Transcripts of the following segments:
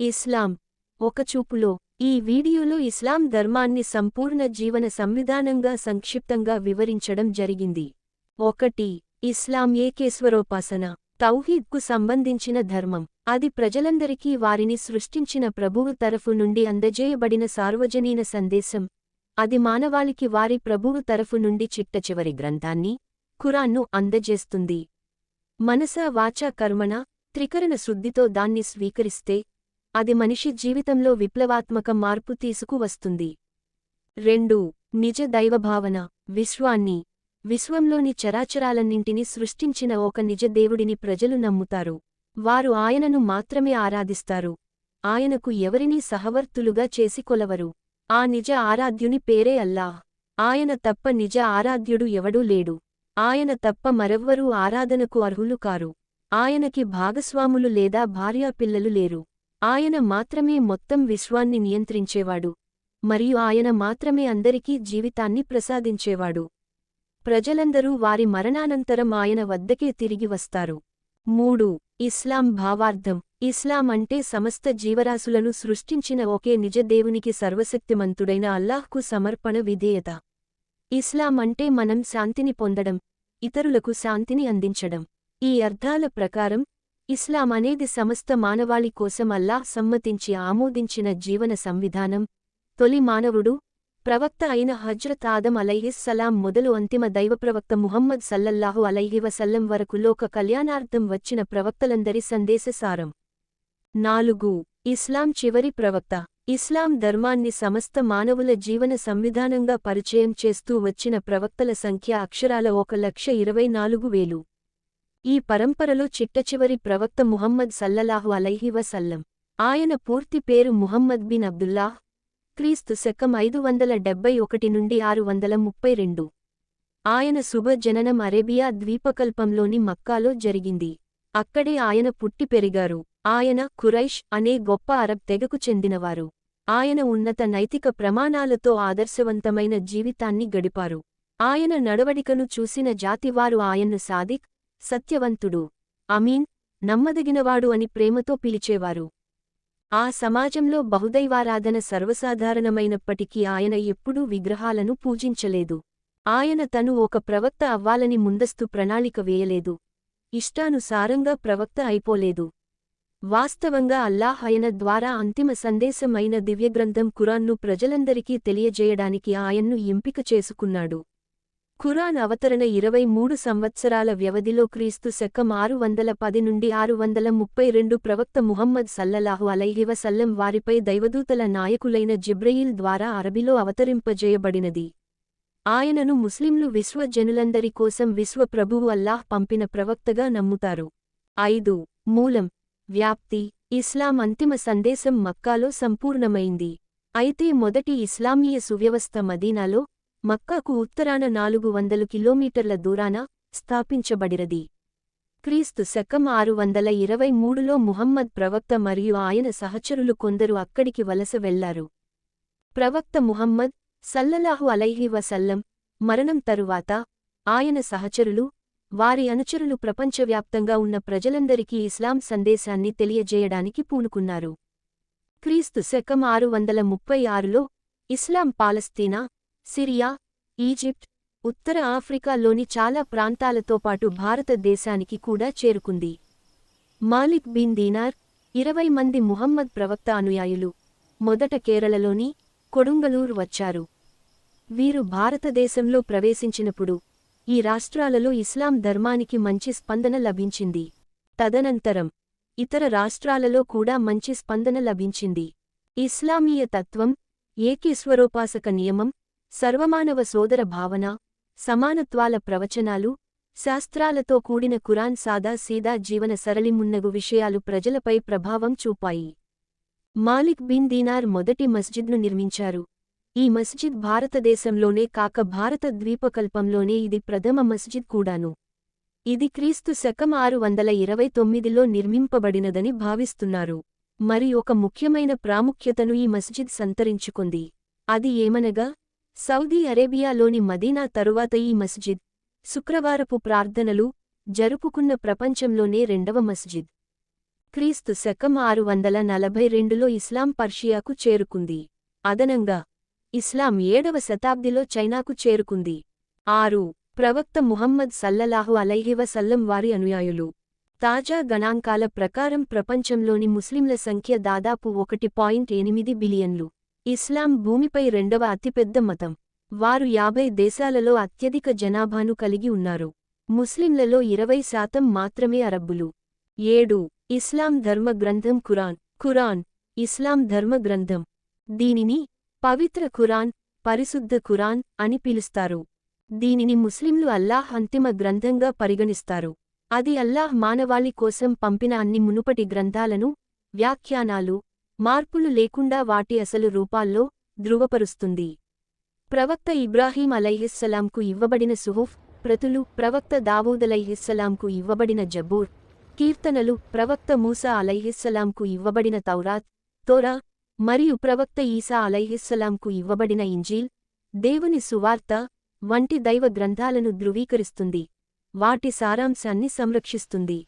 ఇస్లాం. ఒకచూపులో ఈ వీడియోలో ఇస్లాం ధర్మాన్ని సంపూర్ణ జీవన సంవిధానంగా సంక్షిప్తంగా వివరించడం జరిగింది. ఒకటి ఇస్లాం ఏకేశ్వరోపాసన. తౌహీద్కు సంబంధించిన ధర్మం. అది ప్రజలందరికీ వారిని సృష్టించిన ప్రభువు తరఫు నుండి అందజేయబడిన సార్వజనీన సందేశం. అది మానవాళికి వారి ప్రభువు తరఫు నుండి చిట్టచివరి గ్రంథాన్ని ఖురాన్ను అందజేస్తుంది. మనస వాచా కర్మణ త్రికరణ శుద్ధితో దాన్ని స్వీకరిస్తే అది మనిషి జీవితంలో విప్లవాత్మక మార్పు తీసుకువస్తుంది. రెండు నిజ దైవభావన విశ్వాన్ని. విశ్వంలోని చరాచరాలన్నింటినీ సృష్టించిన ఒక నిజ దేవుడిని ప్రజలు నమ్ముతారు. వారు ఆయనను మాత్రమే ఆరాధిస్తారు. ఆయనకు ఎవరినీ సహవర్తులుగా చేసి కొలవరు. ఆ నిజ ఆరాధ్యుని పేరే అల్లాహ్. ఆయన తప్ప నిజ ఆరాధ్యుడు ఎవడూ లేడు. ఆయన తప్ప మరెవ్వరూ ఆరాధనకు అర్హులు కారు. ఆయనకి భాగస్వాములు లేదా భార్యాపిల్లలు లేరు. ఆయన మాత్రమే మొత్తం విశ్వాన్ని నియంత్రించేవాడు మరియు ఆయన మాత్రమే అందరికీ జీవితాన్ని ప్రసాదించేవాడు. ప్రజలందరూ వారి మరణానంతరం ఆయన వద్దకే తిరిగి వస్తారు. మూడు. ఇస్లాం భావార్థం. ఇస్లాం అంటే సమస్త జీవరాశులను సృష్టించిన ఒకే నిజ దేవునికి సర్వశక్తిమంతుడైన అల్లాహ్కు సమర్పణ విధేయత. ఇస్లాం అంటే మనం శాంతిని పొందడం ఇతరులకు శాంతిని అందించడం. ఈ అర్థాల ప్రకారం ఇస్లాం అనేది సమస్త మానవాళి కోసం అల్లాహ్ సమ్మతించి ఆమోదించిన జీవన సంవిధానం. తొలి మానవుడు ప్రవక్త అయిన హజ్రత్ ఆదం అలైహిస్సలాం మొదలు అంతిమ దైవప్రవక్త ముహమ్మద్ సల్లల్లాహు అలైహివసల్లం వరకు లోక కళ్యాణార్థం వచ్చిన ప్రవక్తలందరి సందేశసారం నాలుగు ఇస్లాం చివరి ప్రవక్త. ఇస్లాం ధర్మాన్ని సమస్త మానవుల జీవన సంవిధానంగా పరిచయం చేస్తూ వచ్చిన ప్రవక్తల సంఖ్య అక్షరాల ఒక లక్ష ఇరవై నాలుగు వేలు. ఈ పరంపరలో చిట్టచివరి ప్రవక్త ముహమ్మద్ సల్లలాహు అలైహివ సల్లం ఆయన పూర్తి పేరు ముహమ్మద్ బిన్ అబ్దుల్లాహ్. క్రీస్తు శకం ఐదు వందల డెబ్బై ఒకటి నుండి ఆరు వందల ముప్పై రెండు. ఆయన శుభ జననం అరేబియా ద్వీపకల్పంలోని మక్కాలో జరిగింది. అక్కడే ఆయన పుట్టి పెరిగారు. ఆయన ఖురైష్ అనే గొప్ప అరబ్ తెగకు చెందినవారు. ఆయన ఉన్నత నైతిక ప్రమాణాలతో ఆదర్శవంతమైన జీవితాన్ని గడిపారు. ఆయన నడవడికను చూసిన జాతివారు ఆయన్ను సాదిక్ సత్యవంతుడు. అమీన్ నమ్మదగినవాడు అని ప్రేమతో పిలిచేవారు. ఆ సమాజంలో బహుదైవారాధన సర్వసాధారణమైనప్పటికీ ఆయన ఎప్పుడూ విగ్రహాలను పూజించలేదు. ఆయన తను ఒక ప్రవక్త అవ్వాలని ముందస్తు ప్రణాళిక వేయలేదు. ఇష్టానుసారంగా ప్రవక్త అయిపోలేదు. వాస్తవంగా అల్లాహ్ ఆయన ద్వారా అంతిమ సందేశమైన దివ్యగ్రంథం ఖురాన్ను ప్రజలందరికీ తెలియజేయడానికి ఆయన్ను ఎంపిక చేసుకున్నాడు. ఖురాన్ అవతరణ ఇరవై మూడు సంవత్సరాల వ్యవధిలో క్రీస్తు శకం ఆరు వందల పది నుండి ఆరు వందల ముప్పై రెండు ప్రవక్త ముహమ్మద్ సల్లలాహు అలైహివసల్లం వారిపై దైవదూతల నాయకులైన జిబ్రయిల్ ద్వారా అరబిలో అవతరింపజేయబడినది. ఆయనను ముస్లింలు విశ్వజనులందరి కోసం విశ్వప్రభువు అల్లాహ్ పంపిన ప్రవక్తగా నమ్ముతారు. ఐదు. మూలం. వ్యాప్తి. ఇస్లాం అంతిమ సందేశం మక్కాలో సంపూర్ణమైంది. అయితే మొదటి ఇస్లామీయ సువ్యవస్థ మదీనాలో మక్కాకు ఉత్తరాన నాలుగు వందలు కిలోమీటర్ల దూరాన స్థాపించబడిరది. క్రీస్తు శకం ఆరు వందల ఇరవై మూడులో ముహమ్మద్ ప్రవక్త మరియు ఆయన సహచరులు కొందరు అక్కడికి వలస వెళ్ళారు. ప్రవక్త ముహమ్మద్ సల్లలాహు అలైహి వసల్లం మరణం తరువాత ఆయన సహచరులు వారి అనుచరులు ప్రపంచవ్యాప్తంగా ఉన్న ప్రజలందరికీ ఇస్లాం సందేశాన్ని తెలియజేయడానికి పూనుకున్నారు. క్రీస్తు శకం ఆరు వందల ముప్పై ఆరులో ఇస్లాం పాలస్తీనా సిరియా ఈజిప్ట్ ఉత్తర ఆఫ్రికాలోని చాలా ప్రాంతాలతో పాటు భారతదేశానికి కూడా చేరుకుంది. మాలిక్ బిన్ దీనార్ ఇరవై మంది ముహమ్మద్ ప్రవక్త అనుయాయులు మొదట కేరళలోని కొడుంగలూరు వచ్చారు. వీరు భారతదేశంలో ప్రవేశించినప్పుడు ఈ రాష్ట్రాలలో ఇస్లాం ధర్మానికి మంచి స్పందన లభించింది. తదనంతరం ఇతర రాష్ట్రాలలో కూడా మంచి స్పందన లభించింది. ఇస్లామీయ తత్వం ఏకీశ్వరోపాసక నియమం సర్వమానవ సోదర భావన సమానత్వాల ప్రవచనాలు శాస్త్రాలతో కూడిన కురాన్ సాదా సీదా జీవన సరళిమున్నగు విషయాలు ప్రజలపై ప్రభావం చూపాయి. మాలిక్ బిన్ దీనార్ మొదటి మస్జిద్ను నిర్మించారు. ఈ మస్జిద్ భారతదేశంలోనే కాక భారత ద్వీపకల్పంలోనే ఇది ప్రథమ మస్జిద్ కూడాను. ఇది క్రీస్తు శకం ఆరు వందల ఇరవై తొమ్మిదిలో నిర్మింపబడినదని భావిస్తున్నారు. మరి ఒక ముఖ్యమైన ప్రాముఖ్యతను ఈ మస్జిద్ సంతరించుకుంది. అది ఏమనగా సౌదీ అరేబియాలోని మదీనా తరువాత ఈ మస్జిద్ శుక్రవారపు ప్రార్థనలు జరుపుకున్న ప్రపంచంలోనే రెండవ మస్జిద్. క్రీస్తు శకం ఆరు వందల నలభై రెండులో ఇస్లాం పర్షియాకు చేరుకుంది. అదనంగా ఇస్లాం ఏడవ శతాబ్దిలో చైనాకు చేరుకుంది. ఆరు ప్రవక్త ముహమ్మద్ సల్లలాహు అలైహివసల్లం వారి అనుయాయులు. తాజా గణాంకాల ప్రకారం ప్రపంచంలోని ముస్లింల సంఖ్య దాదాపు ఒకటి పాయింట్ ఎనిమిది బిలియన్లు. ఇస్లాం భూమిపై రెండవ అతిపెద్ద మతం. వారు యాభై దేశాలలో అత్యధిక జనాభాను కలిగి ఉన్నారు. ముస్లింలలో ఇరవై శాతం మాత్రమే అరబ్బులు. ఏడు. ఇస్లాం ధర్మ గ్రంథం ఖురాన్. ఖురాన్. ఇస్లాం ధర్మ గ్రంథం. దీనిని పవిత్ర ఖురాన్ పరిశుద్ధ ఖురాన్ అని పిలుస్తారు. దీనిని ముస్లింలు అల్లాహ్ అంతిమ గ్రంథంగా పరిగణిస్తారు. అది అల్లాహ్ మానవాళి కోసం పంపిన అన్ని మునుపటి గ్రంథాలను వ్యాఖ్యానాలు మార్పులు లేకుండా వాటి అసలు రూపాల్లో ధృవపరుస్తుంది. ప్రవక్త ఇబ్రాహీం అలైహిస్సలాంకు ఇవ్వబడిన సుహుఫ్ ప్రతులు ప్రవక్త దావూదలైహిస్సలాంకు ఇవ్వబడిన జబూర్ కీర్తనలు ప్రవక్త మూసా అలైహిస్సలాంకు ఇవ్వబడిన తౌరాత్ తోరా మరియు ప్రవక్త ఈసా అలైహిస్సలాంకు ఇవ్వబడిన ఇంజీల్ దేవుని సువార్త వంటి దైవ గ్రంథాలను ధృవీకరిస్తుంది. వాటి సారాంశాన్ని సంరక్షిస్తుంది.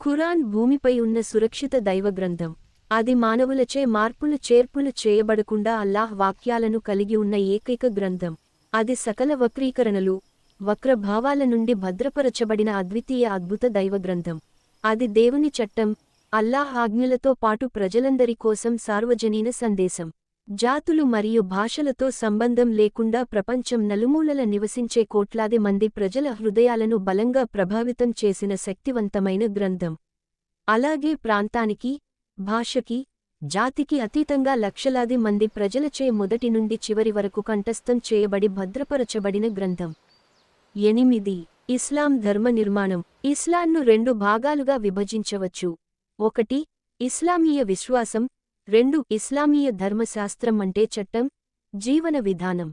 ఖురాన్ భూమిపై ఉన్న సురక్షిత దైవ గ్రంథం. అది మానవులచే మార్పులు చేర్పులు చేయబడకుండా అల్లాహ్ వాక్యాలను కలిగి ఉన్న ఏకైక గ్రంథం. అది సకల వక్రీకరణలు వక్రభావాల నుండి భద్రపరచబడిన అద్వితీయ అద్భుత దైవ గ్రంథం అది దేవుని చట్టం అల్లాహ్ ఆజ్ఞలతో పాటు ప్రజలందరి కోసం సార్వజనీన సందేశం. జాతులు మరియు భాషలతో సంబంధం లేకుండా ప్రపంచం నలుమూలల నివసించే కోట్లాది మంది ప్రజల హృదయాలను బలంగా ప్రభావితం చేసిన శక్తివంతమైన గ్రంథం. అలాగే ప్రాంతానికి భాషకి జాతికి అతీతంగా లక్షలాది మంది ప్రజలచే మొదటి నుండి చివరి వరకు కంఠస్థం చేయబడి భద్రపరచబడిన గ్రంథం. ఎనిమిది. ఇస్లాం ధర్మ నిర్మాణం. ఇస్లాంను రెండు భాగాలుగా విభజించవచ్చు. ఒకటి. ఇస్లామీయ విశ్వాసం. రెండు. ఇస్లామీయ ధర్మశాస్త్రం అంటే చట్టం. జీవన విధానం.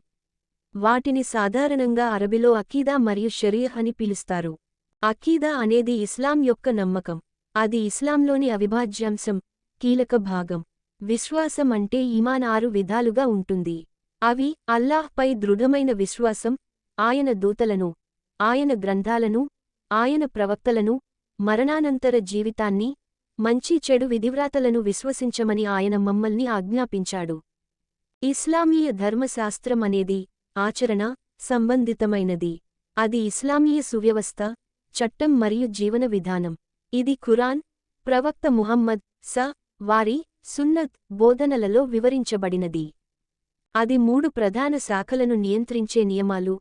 వాటిని సాధారణంగా అరబిలో అకీదా మరియు షరీహ్ అని పిలుస్తారు. అకీదా అనేది ఇస్లాం యొక్క నమ్మకం. అది ఇస్లాంలోని అవిభాజ్యాంశం. కీలక భాగం. విశ్వాసం అంటే ఈమాన్ ఆరు విధాలుగా ఉంటుంది. అవి అల్లాహ్పై దృఢమైన విశ్వాసం ఆయన దూతలను ఆయన గ్రంథాలను ఆయన ప్రవక్తలను మరణానంతర జీవితాన్ని మంచి చెడు విధివ్రాతలను విశ్వసించమని ఆయన మమ్మల్ని ఆజ్ఞాపించాడు. ఇస్లామీయ ధర్మశాస్త్రం అనేది ఆచరణ సంబంధితమైనది. అది ఇస్లామీయ సువ్యవస్థ చట్టం మరియు జీవన విధానం. ఇది ఖురాన్ ప్రవక్త ముహమ్మద్ స. వారి సున్నత్ బోధనలలో వివరించబడినది. అది మూడు ప్రధాన శాఖలను నియంత్రించే నియమాలు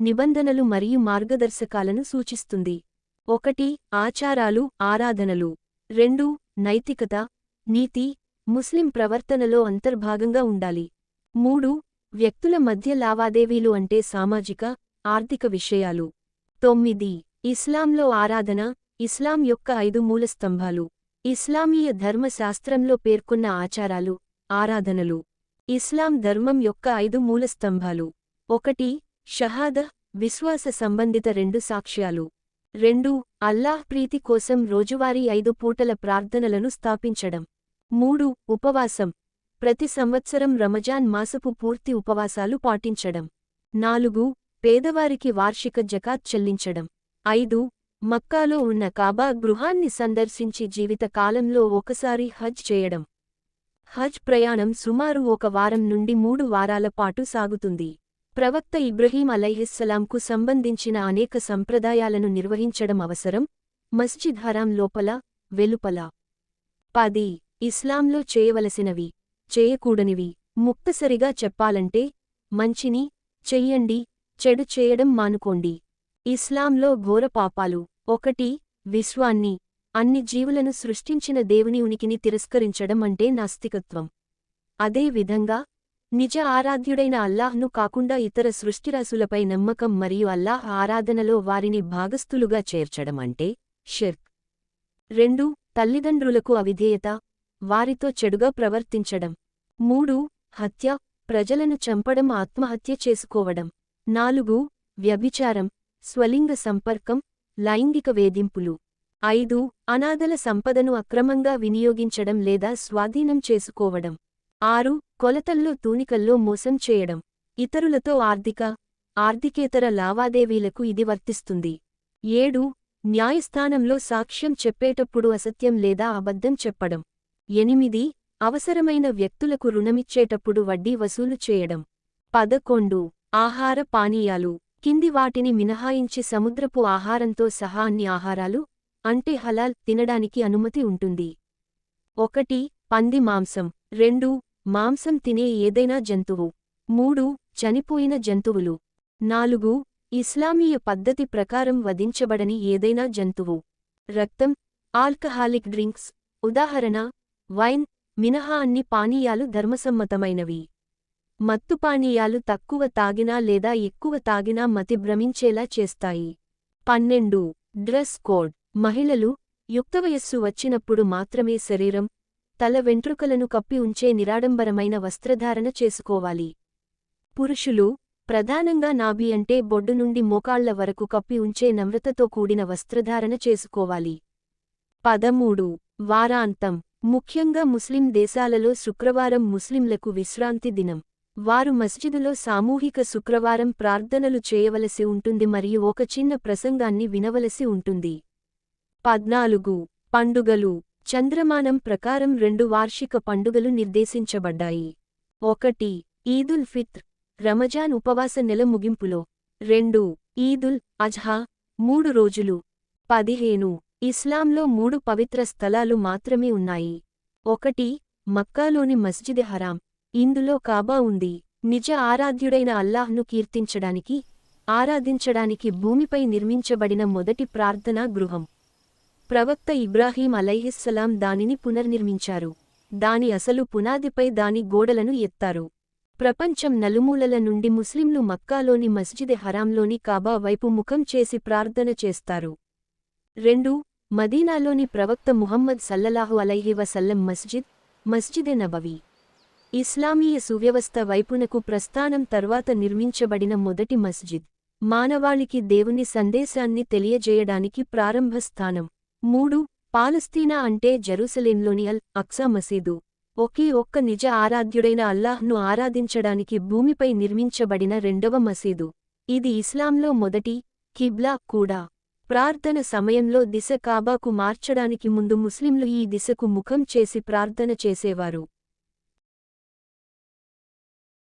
నిబంధనలు మరియు మార్గదర్శకాలను సూచిస్తుంది. ఒకటి ఆచారాలు ఆరాధనలు. రెండు నైతికత నీతి ముస్లిం ప్రవర్తనలో అంతర్భాగంగా ఉండాలి. మూడు వ్యక్తుల మధ్య లావాదేవీలు అంటే సామాజిక ఆర్థిక విషయాలు. తొమ్మిది ఇస్లాంలో ఆరాధన ఇస్లాం యొక్క ఐదు మూల స్తంభాలు. ఇస్లామీయ ధర్మశాస్త్రంలో పేర్కొన్న ఆచారాలు ఆరాధనలు. ఇస్లాం ధర్మం యొక్క ఐదు మూల స్తంభాలు. ఒకటి షహాద విశ్వాస సంబంధిత రెండు సాక్ష్యాలు. రెండు అల్లాహ్ ప్రీతి కోసం రోజువారీ ఐదు పూటల ప్రార్థనలను స్థాపించడం. మూడు ఉపవాసం. ప్రతి సంవత్సరం రమజాన్ మాసపు పూర్తి ఉపవాసాలు పాటించడం. నాలుగు పేదవారికి వార్షిక జకాత్ చెల్లించడం. ఐదు మక్కాలో ఉన్న కాబా గృహాన్ని సందర్శించి జీవిత కాలంలో ఒకసారి హజ్ చేయడం. హజ్ ప్రయాణం సుమారు ఒక వారం నుండి మూడు వారాల పాటు సాగుతుంది. ప్రవక్త ఇబ్రహీం అలైహిస్సలాంకు సంబంధించిన అనేక సంప్రదాయాలను నిర్వహించడం అవసరం. మస్జిద్ హరాం లోపల వెలుపల. పది. ఇస్లాంలో చేయవలసినవి. చేయకూడనివి. ముక్తసరిగా చెప్పాలంటే మంచిని చెయ్యండి చెడు చేయడం మానుకోండి. ఇస్లాంలో ఘోర పాపాలు. ఒకటి విశ్వాన్ని. అన్ని జీవులను సృష్టించిన దేవుని ఉనికిని తిరస్కరించడం అంటే నాస్తికత్వం. అదే విధంగా నిజ ఆరాధ్యుడైన అల్లాహ్ను కాకుండా ఇతర సృష్టిరాశులపై నమ్మకం మరియు అల్లాహ్ ఆరాధనలో వారిని భాగస్థులుగా చేర్చడం అంటే షిర్క్. రెండు తల్లిదండ్రులకు అవిధేయత వారితో చెడుగా ప్రవర్తించడం. మూడు హత్య ప్రజలను చంపడం ఆత్మహత్య చేసుకోవడం. నాలుగు వ్యభిచారం స్వలింగ సంపర్కం లైంగిక వేధింపులు. ఐదు అనాథల సంపదను అక్రమంగా వినియోగించడం లేదా స్వాధీనం చేసుకోవడం. ఆరు కొలతల్లో తూనికల్లో మోసం చేయడం. ఇతరులతో ఆర్థిక ఆర్థికేతర లావాదేవీలకు ఇది వర్తిస్తుంది. ఏడు న్యాయస్థానంలో సాక్ష్యం చెప్పేటప్పుడు అసత్యం లేదా అబద్ధం చెప్పడం. ఎనిమిది అవసరమైన వ్యక్తులకు రుణమిచ్చేటప్పుడు వడ్డీ వసూలు చేయడం. పదకొండు ఆహార పానీయాలు. కింది వాటిని మినహాయించి సముద్రపు ఆహారంతో సహా అన్ని ఆహారాలు అంటే హలాల్ తినడానికి అనుమతి ఉంటుంది. ఒకటి పంది మాంసం. రెండు మాంసం తినే ఏదైనా జంతువు. మూడు చనిపోయిన జంతువులు. నాలుగు ఇస్లామీయ పద్ధతి ప్రకారం వధించబడని ఏదైనా జంతువు. రక్తం ఆల్కహాలిక్ డ్రింక్స్. ఉదాహరణ వైన్ మినహా అన్ని పానీయాలు ధర్మసమ్మతమైనవి. మత్తు పానీయాలు తక్కువ తాగినా లేదా ఎక్కువ తాగినా మతి భ్రమించేలా చేస్తాయి. పన్నెండు. Dress code. మహిళలు యుక్తవయస్సు వచ్చినప్పుడు మాత్రమే శరీరం తల వెంట్రుకలను కప్పి ఉంచే నిరాడంబరమైన వస్త్రధారణ చేసుకోవాలి. పురుషులు ప్రధానంగా నాభి అంటే బొడ్డు నుండి మోకాళ్ళ వరకు కప్పి ఉంచే నమ్రతతో కూడిన వస్త్రధారణ చేసుకోవాలి. పదమూడు. వారాంతం. ముఖ్యంగా ముస్లిం దేశాలలో శుక్రవారం ముస్లింలకు విశ్రాంతి దినం. వారు మస్జిదులో సామూహిక శుక్రవారం ప్రార్థనలు చేయవలసి ఉంటుంది మరియు ఒక చిన్న ప్రసంగాన్ని వినవలసి ఉంటుంది. పద్నాలుగు. పండుగలు. చంద్రమానం ప్రకారం రెండు వార్షిక పండుగలు నిర్దేశించబడ్డాయి. ఒకటి. ఈదుల్ ఫిత్ర్. రమజాన్ ఉపవాస నెల ముగింపులో. రెండు. ఈదుల్ అజ్హా. మూడు రోజులు. పదిహేను. ఇస్లాంలో మూడు పవిత్ర స్థలాలు మాత్రమే ఉన్నాయి. ఒకటి. మక్కాలోని మస్జిద్ హరాం. ఇందులో కాబా ఉంది. నిజ ఆరాధ్యుడైన అల్లాహ్ను కీర్తించడానికి ఆరాధించడానికి భూమిపై నిర్మించబడిన మొదటి ప్రార్థనా గృహం. ప్రవక్త ఇబ్రాహీం అలైహిస్సలాం దానిని పునర్నిర్మించారు. దాని అసలు పునాదిపై దాని గోడలను ఎత్తారు. ప్రపంచం నలుమూలల నుండి ముస్లింలు మక్కాలోని మస్జిద్ హరాంలోని కాబా వైపు ముఖం చేసి ప్రార్థన చేస్తారు. రెండు మదీనాలోని ప్రవక్త ముహమ్మద్ సల్లలాహు అలైహి వసల్లం మస్జిద్ మస్జిదె నబవి. ఇస్లామీయ సువ్యవస్థ వైపునకు ప్రస్థానం తర్వాత నిర్మించబడిన మొదటి మస్జిద్. మానవాళికి దేవుని సందేశాన్ని తెలియజేయడానికి ప్రారంభ స్థానం. మూడు పాలస్తీనా అంటే జెరూసలేంలోని అల్ అక్సా మసీదు. ఒకే ఒక్క నిజ ఆరాధ్యుడైన అల్లాహ్ను ఆరాధించడానికి భూమిపై నిర్మించబడిన రెండవ మసీదు. ఇది ఇస్లాంలో మొదటి కిబ్లా కూడా. ప్రార్థన సమయంలో దిశ కాబాకు మార్చడానికి ముందు ముస్లింలు ఈ దిశకు ముఖం చేసి ప్రార్థన చేసేవారు.